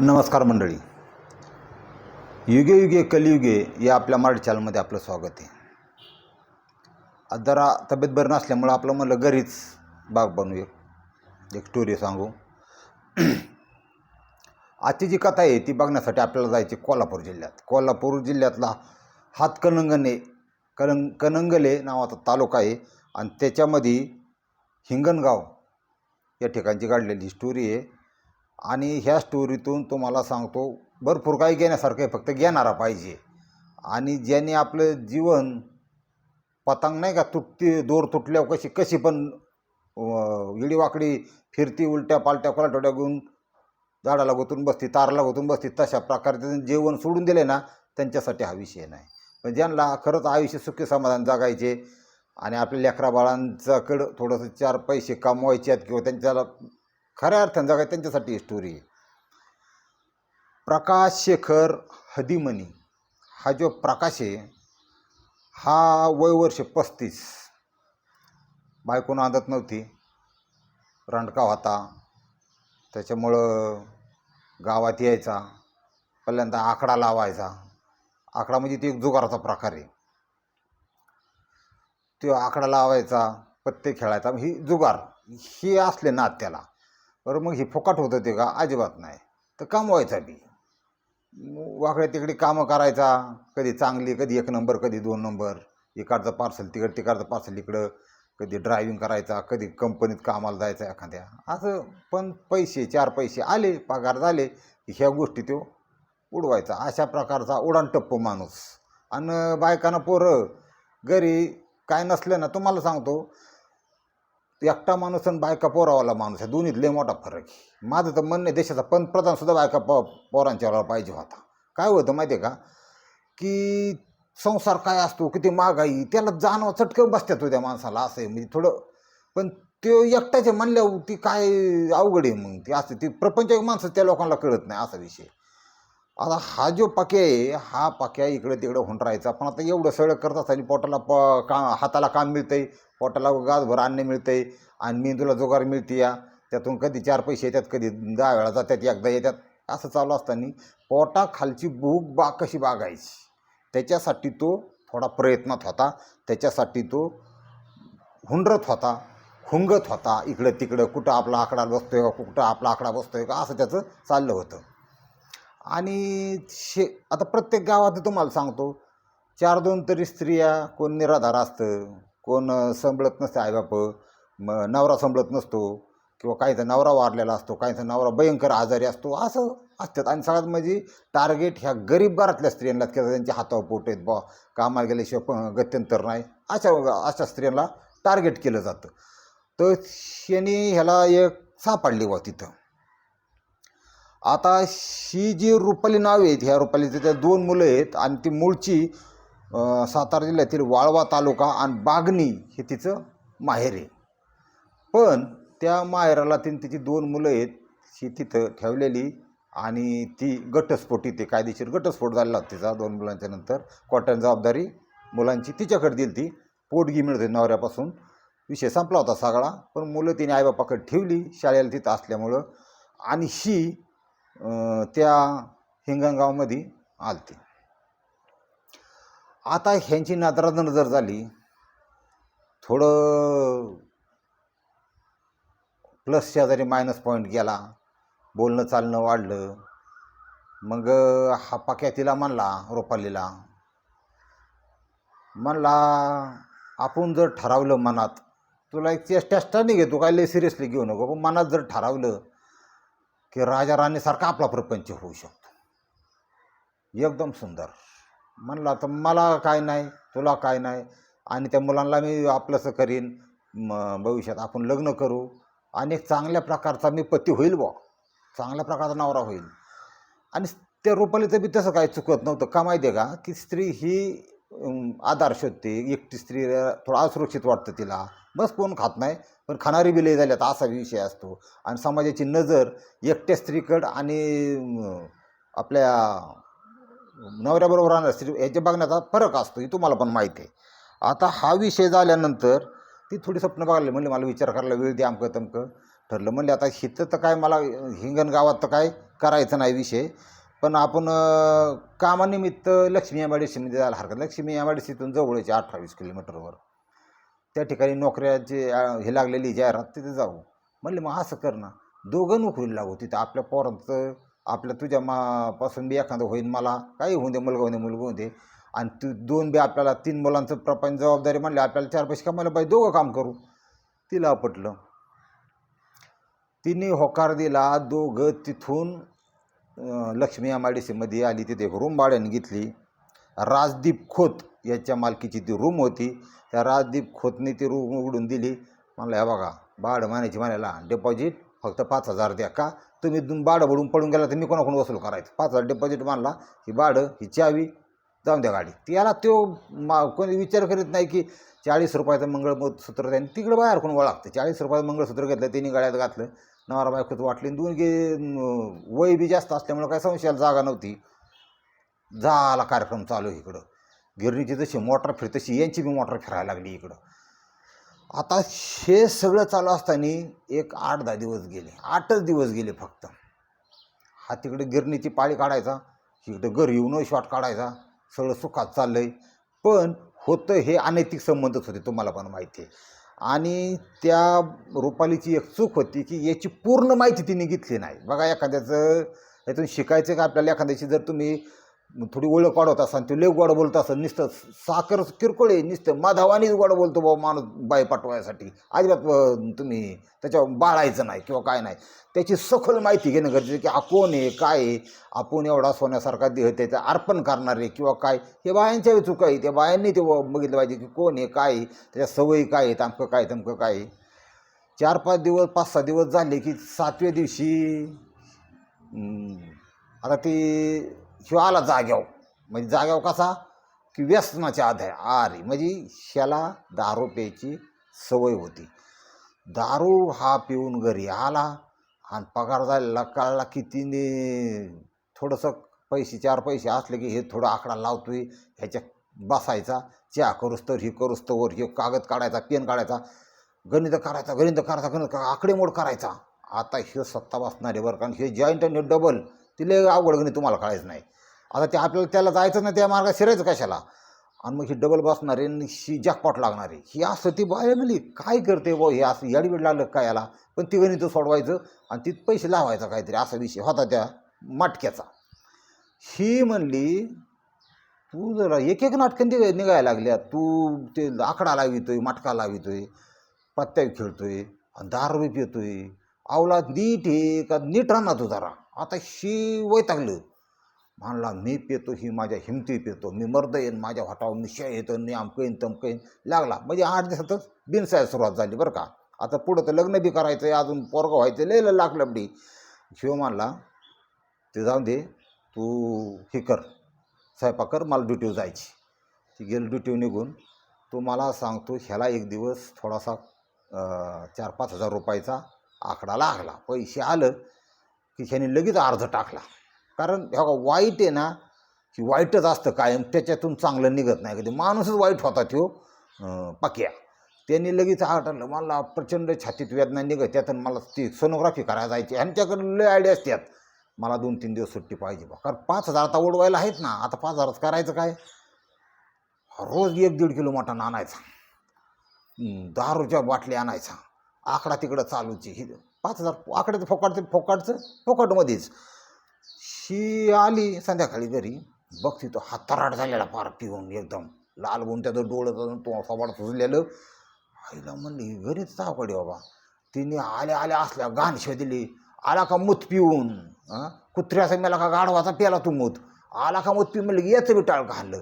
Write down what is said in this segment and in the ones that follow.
नमस्कार मंडळी. युगे युगे कलियुगे या आपल्या मराठी चॅनलमध्ये आपलं स्वागत आहे. आज जरा तब्येत बरं नसल्यामुळं आपलं म्हणलं घरीच बाग बनवूया. एक स्टोरी सांगू. आजची जी कथा आहे ती बघण्यासाठी आपल्याला जायची कोल्हापूर जिल्ह्यात. कोल्हापूर जिल्ह्यातला हातकणंगणे कनं कणंगले नावाचा तालुका आहे आणि त्याच्यामध्ये हिंगणगाव या ठिकाणची काढलेली स्टोरी आहे. आणि ह्या स्टोरीतून तुम्हाला सांगतो भरपूर काही घेण्यासारखं आहे फक्त घेणारा पाहिजे. आणि ज्याने आपलं जीवन पतंग नाही का तुटती दोर तुटल्यावर कशी कशी पण इडीवाकडी फिरती उलट्या पालट्या कोलाटोड्या घेऊन झाडाला गोतून बसती ताराला गोतून बसती तशा प्रकारचे जेवण सोडून दिले ना त्यांच्यासाठी हा विषय नाही. पण ज्यांना खरंच आयुष्य सुखी समाधान जगायचे आणि आपल्या लेकरा बाळांच्याकडं थोडंसं चार पैसे कमवायचे आहेत किंवा त्यांच्याला खऱ्या अर्थानं जगा त्यांच्यासाठी ही स्टोरी आहे. प्रकाश शेखर हदिमनी हा जो प्रकाश आहे हा वय वर्ष पस्तीस. बायको नांदत नव्हती. रंडका होता. त्याच्यामुळं गावात यायचा. पहिल्यांदा आकडा लावायचा. आकडा म्हणजे ते एक जुगाराचा प्रकार आहे. तो आकडा लावायचा पत्ते खेळायचा. ही जुगार. हे असले ना त्याला बरं मग ही फोकाट होतं ते का? अजिबात नाही. तर कमवायचा बी वाकड्या तिकडे कामं करायचा. कधी चांगली कधी एक नंबर कधी दोन नंबर. इकडचं पार्सल तिकडं तिकडचं पार्सल इकडं. कधी ड्रायव्हिंग करायचा कधी कंपनीत कामाला जायचा एखाद्या. असं पण पैसे चार पैसे आले पगार झाले की ह्या गोष्टी तो उडवायचा. अशा प्रकारचा उडाणटप्प माणूस. आणि बायकांना पोरं घरी काय नसलं ना तुम्हाला सांगतो एकटा माणूस आणि बायका पोरावाला माणूस आहे. दोन्हीत लय मोठा फरक आहे. माझं तर म्हणणं आहे देशाचा पंतप्रधानसुद्धा बायका प पोरांच्या पाहिजे होता. काय होतं माहिती आहे का? की संसार काय असतो किती महागाई त्याला जाणव चटकन बसत्यात होत्या माणसाला असं आहे. म्हणजे थोडं पण ते एकट्याचे म्हणल्यावर ती काय अवघड आहे मग? ती असते ती प्रपंच माणसं त्या लोकांना कळत नाही असा विषय आता हा जो पक्या आहे हा पक्या इकडे तिकडे हुंडरायचा पण आता एवढं सगळं करत असताना पोटाला प का हाताला काम मिळतंय पोटाला गाजभर अन्न मिळतंय आणि मेंदूला जुगार मिळते या. त्यातून कधी चार पैसे येतात कधी दहा वेळा जातात एकदा येतात. असं चालू असताना पोटाखालची भूक बा कशी बागायची? त्याच्यासाठी तो थोडा प्रयत्नात होता. त्याच्यासाठी तो हुंडरत होता हुंगत होता. इकडं तिकडं कुठं आपला आकडा बसतोय का कुठं आपला आकडा बसतोय का असं त्याचं चाललं होतं. आणि शे आता प्रत्येक गावात तुम्हाला सांगतो चार दोन तरी स्त्रिया कोण निराधार असतं कोण संभळत नसते आईबाप म नवरा संभळत नसतो किंवा काहीचा नवरा वारलेला असतो काहीचा नवरा भयंकर आजारी असतो असं असतात. आणि सगळ्यात म्हणजे टार्गेट ह्या गरीब घरातल्या स्त्रियांना किंवा त्यांच्या हातावर पोट आहेत बा कामाला गेल्याशिवाय प गत्यंतर नाही अशा अशा स्त्रियांना टार्गेट केलं जातं. तर शनी ह्याला एक सापडली बा तिथं. आता ही जी रुपाली नाव आहेत ह्या रुपालीचे त्या दोन मुलं आहेत आणि ती मूळची सातारा जिल्ह्यातील वाळवा तालुका आणि बागणी हे तिचं माहेर आहे. पण त्या माहेराला तिने तिची दोन मुलं आहेत ही तिथं ठेवलेली आणि ती घटस्फोटी ते कायदेशीर घटस्फोट झालेला होता तिचा दोन मुलांच्या नंतर. कॉटन जबाबदारी मुलांची तिच्याकडे दिली ती पोटगी मिळते नवऱ्यापासून. विषय संपला होता सगळा पण मुलं तिने आईबापाकडे ठेवली शाळेला तिथं असल्यामुळं. आणि ही त्या हिंगणगावमध्ये आलते. आता ह्यांची नजरा जर झाली थोडं प्लस शेजारी मायनस पॉईंट गेला बोलणं चालणं वाढलं मग हा पाक्या तिला म्हणला रोपालीला म्हणला आपण जर ठरवलं मनात तुला एक टेस्टा नाही घेतो काय? लय सिरियसली घेऊ नको पण मनात जर ठरवलं की राजा राणीसारखा आपला प्रपंच होऊ शकतो. एकदम सुंदर. म्हणला तर मला काय नाही तुला काय नाही आणि त्या मुलांना मी आपलंसं करीन. म भविष्यात आपण लग्न करू. आणि एक चांगल्या प्रकारचा मी पती होईल बुवा. चांगल्या प्रकारचा नवरा होईल. आणि त्या रुपालीचं बी तसं काही चुकत नव्हतं. का माहिती आहे का? की स्त्री ही आधार शोधते एकटी स्त्री थोडं असुरक्षित वाटतं तिला. बस कोण खात नाही पण खाणारी बिले झाल्यात असा विषय असतो. आणि समाजाची नजर एकट्या स्त्रीकडं आणि आपल्या नवऱ्याबरोबर राहणार स्त्री याच्या बघण्याचा फरक असतो हे तुम्हाला पण माहिती आहे. आता हा विषय झाल्यानंतर ती थोडी स्वप्न बघायला म्हणले मला विचार करायला वेळ द्या अमकं तमकं ठरलं म्हणले आता हिथं तर काय मला हिंगण गावात तर काय करायचं नाही विषय. पण आपण कामानिमित्त लक्ष्मी एम आय डी सीमध्ये जायला हरकत लक्ष्मी एम आय डी सीतून जवळचे अठ्ठावीस किलोमीटरवर. त्या ठिकाणी नोकऱ्याचे हे लागलेली जाहिरात तिथे जाऊ. म्हणले मग असं कर ना. दोघं नोकरीला लागू तिथं. आपल्या पोरांचं आपल्या तुझ्या मा पासून बी एखादं होईल मला. काही होऊन दे मुलगा होऊन दे मुलगा होऊन दे. आणि तू दोन बी आपल्याला तीन मुलांचं प्रपंच जबाबदारी म्हणले आपल्याला चार पैसे कमायला पाहिजे. दोघं काम करू. तिला पटलं तिने होकार दिला. दोघं तिथून लक्ष्मी एम आय डी सीमध्ये आली तिथे एक रूम भाड्याने घेतली. राजदीप खोत याच्या मालकीची ती रूम होती. त्या राजदीप खोतने ती रूम उघडून दिली. म्हणलं ह्या बघा भाडं मानायची म्हणायला डिपॉझिट फक्त पाच हजार द्या का? तुम्ही दोन भाडं भरून पडून गेला तर मी कोणाकडून वसूल करायचं? पाच हजार डिपॉझिट मानला. ही भाडं ही चावी जाऊन द्या गाडी. त्याला तो मा कोणी विचार करीत नाही की चाळीस रुपयाचं मंगळसूत्र त्यांनी तिकडे बाहेर कोण ओळखतं चाळीस रुपयाचं मंगळसूत्र घेतलं त्यांनी गाड्यात घातलं. नवरा बायकोच वाटली. दोन गे वय बी जास्त असल्यामुळं काय संशयाला जागा नव्हती. झाला कार्यक्रम चालू इकडं. गिरणीची जशी मोटर फिर तशी यांची बी मोटर फिरायला लागली इकडं. आता हे सगळं चालू असताना एक आठ दहा दिवस गेले. आठच दिवस गेले फक्त. हा तिकडे गिरणीची पाळी काढायचा. इकडं घर येऊन शॉट काढायचा. सगळं सुखात चाललं आहे पण होतं हे अनैतिक संबंधच होते तुम्हाला पण माहिती आहे. आणि त्या रुपालीची एक चूक होती की याची पूर्ण माहिती तिने घेतली नाही. बघा एखाद्याचं यातून शिकायचं का? आपल्याला एखाद्याची जर तुम्ही थोडी ओळख वाढवत असाल ते लय गोड बोलत असं नुसतं साखर किरकोळ आहे नुसतं माधावानीच गोड बोलतो बाबा माणूस बाई पाठवायसाठी. अजिबात तुम्ही त्याच्यावर बाळायचं नाही किंवा काय नाही. त्याची सखोल माहिती घेणं गरजेचं की हा कोण आहे काय आहे? आपण एवढा सोन्यासारखा देह त्याचं अर्पण करणारे किंवा काय? हे बायांच्या चुका आहे. त्या बायांनी ते बघितलं पाहिजे की कोण आहे काय आहे? त्याच्या सवयी काय आहेत अमकं काय तमकं काय आहे? चार पाच दिवस पाच सहा दिवस झाले की सातव्या दिवशी आता ती ह्यो आला जाग्याव. म्हणजे जाग्याव कसा? की व्यसनाच्या आधार. आरे. म्हणजे शेला दारू प्यायची सवय होती. दारू हा पिऊन घरी आला आणि पगार झालेला कळला की तिने थोडंसं पैसे चार पैसे असले की हे थोडं आकडा लावतोय. ह्याच्या बसायचा. चहा करूस तर ही करूस तर हे कागद काढायचा पेन काढायचा. गणित करायचा गणित करायचा गणित आकडेमोड करायचा. आता हे सत्ता बसणारे बरं कारण हे जॉईंट आणि डबल तिले अवघड गणित तुम्हाला कळायचं नाही. आता ते आपल्याला त्याला जायचं नाही त्या मार्गात शिरायचं कशाला? आणि मग ही डबल बसणारे आणि ही जॅकपॉट लागणारी. ही असं ती बाय म्हणली काय करते बो हे असं याडीवेड लागलं काय याला? पण ती गणित सोडवायचं आणि तिथं पैसे लावायचा काहीतरी असा विषय होता त्या मटक्याचा. ही म्हणली तू जरा एक एक नाटकं निघाय निघायला लागल्या. तू ते आकडा लावितोय मटका लावितोय पत्त्या खेळतोय आणि दारू बी पितोय. आवला नीट आहे का नीट राहणार तू जरा. आता ही वैतागलं म्हणला मी पेतो ही माझ्या हिमती पेतो. मी मर्द येईन माझ्या वाटावर निशय येतो मी आमकं येईन लागला. म्हणजे आठ दिवसातच बिनसाय सुरुवात झाली बरं का. आता पुढं तर लग्न बी करायचं आहे अजून पोरगं व्हायचं लय लाख लबडी शिव म्हणला ते जाऊन दे तू हे कर स्वयंपाक कर मला ड्युटीवर जायची. ती गेली ड्युटीवर निघून. तो मला सांगतो ह्याला एक दिवस थोडासा चार पाच हजार रुपयाचा आकडा लागला. पैसे आलं की ह्याने लगेच अर्ज टाकला. कारण ह्या वाईट आहे ना की वाईटच असतं कायम त्याच्यातून चांगलं निघत नाही. कधी माणूसच वाईट होता तो पक्या. त्यांनी लगेच आठवलं मला प्रचंड छातीत वेदना निघत त्यातून मला ती सोनोग्राफी करायला जायची. ह्यांच्याकडे लय आयडिया असतात. मला दोन तीन दिवस सुट्टी पाहिजे बा. कारण पाच हजार आता ओढवायला आहेत ना आता पाच हजारात करायचं काय? रोज एक दीड किलो मटण आणायचा. दारूच्या बाटल्या आणायचा. आकडा तिकडं चालूची. ही पाच हजार आकड्याचं फोकाटचं फोकाटचं फोकाटमध्येच. शी आली संध्याकाळी घरी. बघती तो हाताराट झालेला फार पिऊन एकदम. लाल गुण त्याचं डोळं तो सवाड सुजलेलं. आईला म्हणली घरीच सावकडे बाबा. तिने आल्या आल्या असल्या गाणशे दिली. आला का मूत पिऊन? कुत्र्याचा मेला का गाढवाचा प्याला तू मूत? आला का मूत पिऊन? म्हणलं की याचं बिटाळ घाललं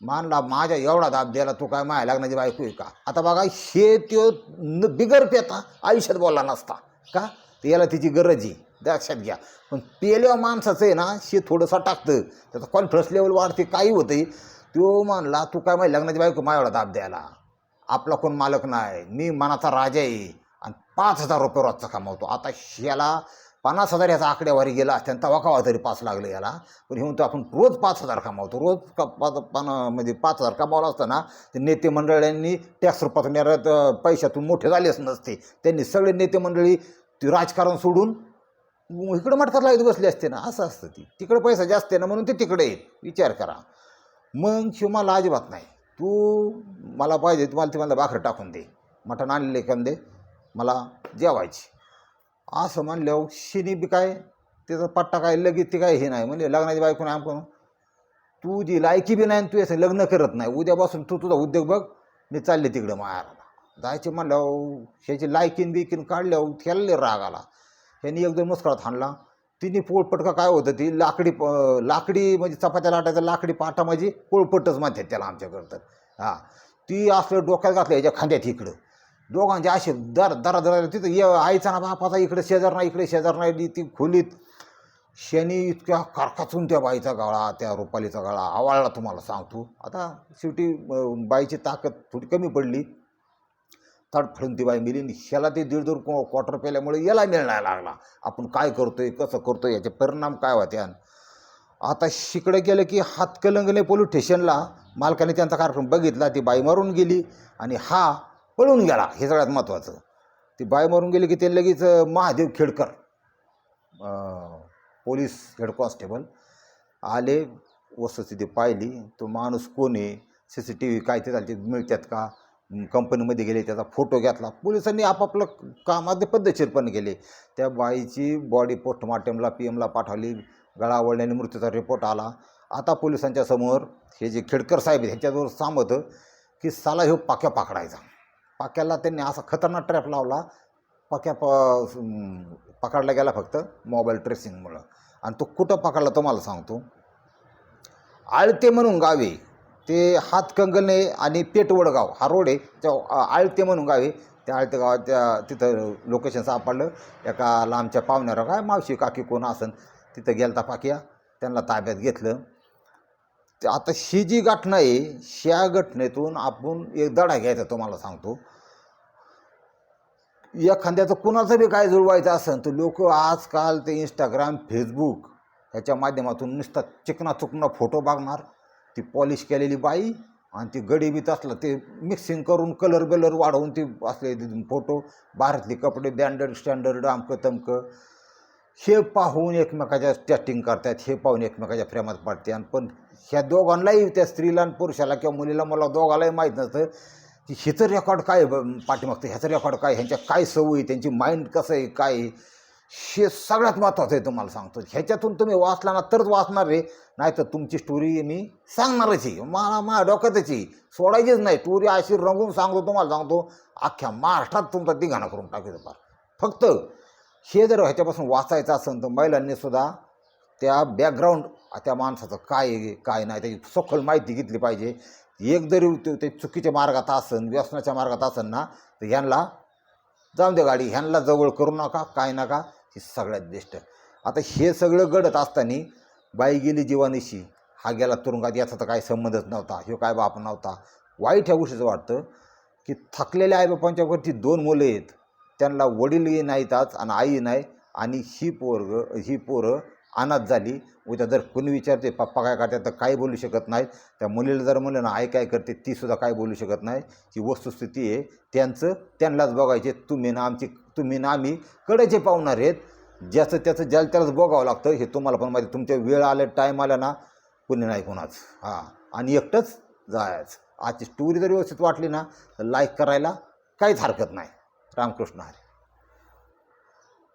मानला माझ्या एवढा दाब द्यायला तू काय माया लागण्याची बायको आहे का? आता बघा हे त्यो न बिगर पेता आयुष्यात बोलला नसता. का? तर याला तिची गरज आहे. लक्षात घ्या. पण पेल्या माणसाचं आहे ना शे थोडंसं टाकतं. त्याचा कॉन्फिडन्स लेवल वाढते काही होतंय. तो मानला तू काय माहिती लग्नाची बायको माझ्यावर दाब द्यायला? आपला कोण मालक नाही. मी मनाचा राजा आहे. आणि पाच हजार रुपये रोजचा कमावतो. आता शेला पन्नास हजार याचा आकड्यावारी गेला असत्यानं तेव्हा तरी पाच लागले याला? पण हे म्हणतो आपण रोज पाच हजार कमावतो. रोज का पाच पान म्हणजे पाच हजार कमावला असताना ते नेते मंडळांनी टॅक्स रुपातून पैशातून मोठे झालेच नसते. त्यांनी सगळे नेते मंडळी ती राजकारण सोडून इकडं मटकात लागत बसली असते ना असं असतं ती. तिकडं पैसा जास्त आहे ना म्हणून ते तिकडे येत विचार करा. मग शिव मला अजिबात नाही. तू मला पाहिजे तुम्हाला ती मला भाकर टाकून दे. मटण आणलेले कांदे दे मला जेवायची. असं म्हणल्यावर शिनी बी काय त्याचा पट्टा काय लगेच ते काय हे नाही. म्हणजे लग्नाची बायको नाही आमकडून. तू जी लायकी बी नाही आणि तू असं लग्न करत नाही. उद्यापासून तू तुझा उद्योग बघ. मी चालले तिकडं मायाला जायचे म्हणल्यावर ह्याची लायकीन बिकीन काढल्यावर त्याला राग आला. ह्यानी एकदम मुस्कळात हाणला. तिने पोळपटका काय होतं ती? लाकडी प- लाकडी म्हणजे चपात्या लाटायचं लाकडी पाटा म्हणजे पोळपटच म्हणतात त्याला आमच्याकडं तर. हां. ती असलं डोक्यात घातलं याच्या खांद्यात इकडं. दोघांचे असे दर दरा दरा तिथं ये आईचा ना बापाचा इकडे शेजार नाही इकडे शेजार नाही ती खोलीत. शनी इतक्या कारकाचून त्या बाईचा गळा त्या रुपालीचा गळा आवळला तुम्हाला सांगतो. आता शेवटी बाईची ताकद थोडी कमी पडली. तडफडून ती बाई मिली ह्याला ते दीड दोन क्वार्टर पेल्यामुळे याला मिळायला लागला. आपण काय करतोय कसं करतोय याचे परिणाम काय होते आता शिकडे गेलं की हातकलंगणे पोलीस स्टेशनला मालकाने त्यांचा कार्यक्रम बघितला ती बाई मारून गेली. आणि हा पळून गेला. हे सगळ्यात महत्त्वाचं ती बाई मरून गेली की ते लगेच Mahadev Khedkar police head constable आले वस्तुस्थिती पाहिली. तो माणूस कोण आहे? सी सी टी व्ही काय ते चालते मिळतात का? कंपनीमध्ये गेले त्याचा फोटो घेतला. पोलिसांनी आपापलं कामात पद्धतशीरपणे केले. त्या बाईची बॉडी पोस्टमार्टमला पी एमला पाठवली. गळा वळल्याने मृत्यूचा रिपोर्ट आला. आता पोलिसांच्या समोर हे जे खेडकर साहेब ह्याच्याजवळ साम की साला ह्यो पाक्या पाकडायचा. पाक्याला त्यांनी असा खतरनाक ट्रॅप लावला. पाक्या प पकडला गेला फक्त मोबाईल ट्रेसिंगमुळं आणि तो कुठं पकडला तो मला सांगतो. आळते म्हणून गावे ते हातकंगणे आणि पेटवडगाव हा रोड आहे. त्या आळते म्हणून गावे त्या आळते गावात त्या तिथं लोकेशन सापडलं. एका लांबच्या पाहुण्यावर काय मावशी काकी कोण असन? तिथं गेलता पाक्या. त्यांना ताब्यात घेतलं. आता ही जी घटना आहे ह्या घटनेतून आपण एक धडा घ्यायचा तुम्हाला सांगतो. एखाद्याचं कुणाचं बी काय जुळवायचं असेल तर लोक आजकाल ते इंस्टाग्राम फेसबुक ह्याच्या माध्यमातून नुसता चिकना चुकना फोटो बघणार. ती पॉलिश केलेली बाई आणि ती गडीबीत असलं ते मिक्सिंग करून कलर बिलर वाढवून ती असले फोटो भारतले कपडे ब्रँडेड स्टँडर्ड अमकं तमकं हे पाहून एकमेकाच्या चॅटिंग करतात हे पाहून एकमेकाच्या प्रेमात पडते. आणि पण ह्या दोघांनाही त्या स्त्रीला आणि पुरुषाला किंवा मुलीला मला दोघालाही माहीत नसतं की ह्याचं रेकॉर्ड काय आहे पाठीमागतं ह्याचं रेकॉर्ड काय ह्यांच्या काय सवयी त्यांची माइंड कसं आहे? काय हे सगळ्यात महत्त्वाचं आहे तुम्हाला सांगतो. ह्याच्यातून तुम्ही वाचला ना तरच वाचणार रे नाही तर तुमची स्टोरी मी सांगणारच आहे. मला मा डोक्यातच आहे. सोडायचीच नाही. स्टोरी अशी रंगून सांगतो तुम्हाला सांगतो अख्ख्या महाराष्ट्रात तुमचा दिघाणा करून टाकतो. फार फक्त हे जर ह्याच्यापासून वाचायचं असेल तर महिलांनी सुद्धा त्या बॅकग्राऊंड त्या माणसाचं काय आहे काय नाही त्याची सखोल माहिती घेतली पाहिजे. एक जरी ते ते चुकीच्या मार्गात असन व्यसनाच्या मार्गात असन ना तर ह्यांना जाऊन दे गाडी ह्यांना जवळ करू नका काय नका ही सगळ्यात बेस्ट आता हे सगळं घडत असताना बाई गेली जीवानिशी हा गेला तुरुंगात याचा तर काही संबंधच नव्हता हे काय बाप नव्हता. वाईट ह्या गोष्टीचं वाटतं की थकलेल्या आईबापांच्या वरती दोन मुलं आहेत. त्यांना वडीलही नाहीत आज आणि आई नाही. आणि ही पोरग ही पोरं अनाथ झाली. उद्या जर कोणी विचारते पप्पा काय करतात? तर काही बोलू शकत नाहीत त्या मुलीला जर म्हणलं ना आई काय करते? ती सुद्धा काय बोलू शकत नाही. ही वस्तुस्थिती आहे. त्यांचं त्यांनाच बघायचे तुम्ही ना आमची तुम्ही ना आम्ही कडेचे पावणार आहेत. ज्याचं त्याचं ज्याला त्यालाच बघावं लागतं. हे तुम्हाला पण माहिती तुमच्या वेळ आल्या टाईम आला ना कुणी नाही कोणाच. हां. आणि एकटंच जायचं. आजची स्टोरी जर व्यवस्थित वाटली ना तर लाईक करायला काहीच हरकत नाही. रामकृष्ण हरी.